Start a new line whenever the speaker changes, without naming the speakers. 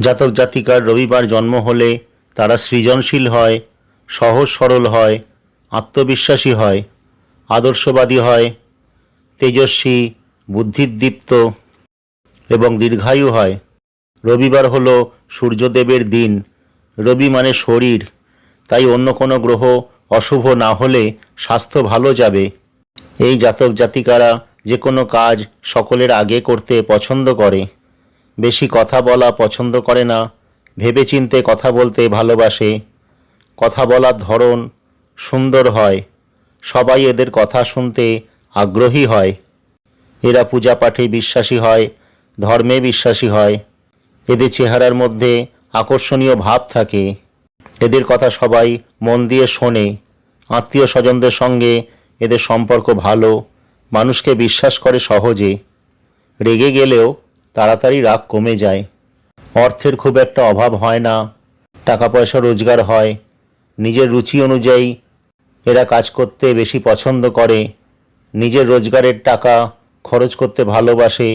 জাতক জাতিকার রবিবার জন্ম হলে তারা সৃজনশীল হয় সহজ সরল হয়, আত্মবিশ্বাসী হয়, আদর্শবাদী হয়, তেজস্বী, বুদ্ধিদীপ্ত এবং দীর্ঘায়ু হয়। রবিবার হলো সূর্যদেবের দিন। রবি মানে শরীর, তাই অন্য কোনো গ্রহ অশুভ না হলে স্বাস্থ্য ভালো যাবে। এই জাতক জাতিকারা যে কোনো কাজ সকলের আগে করতে পছন্দ করে। বেশি কথা বলা পছন্দ করে না, ভেবেচিন্তে কথা বলতে ভালোবাসে। কথা বলার ধরন সুন্দর হয়, সবাই এদের কথা শুনতে আগ্রহী হয়। এরা পূজা পাঠে বিশ্বাসী হয়, ধর্মে বিশ্বাসী হয়। এদের চেহারার মধ্যে আকর্ষণীয় ভাব থাকে। এদের কথা সবাই মন দিয়ে শোনে। আত্মীয় স্বজনদের সঙ্গে এদের সম্পর্ক ভালো, মানুষকে বিশ্বাস করে সহজে। রেগে গেলেও তাড়াতাড়ি রাগ কমে যায়। অর্থের খুব একটা অভাব হয় না। টাকা পয়সা রোজগার হয়। নিজের রুচি অনুযায়ী এরা কাজ করতে বেশি পছন্দ করে। নিজের রোজগারের টাকা খরচ করতে ভালোবাসে।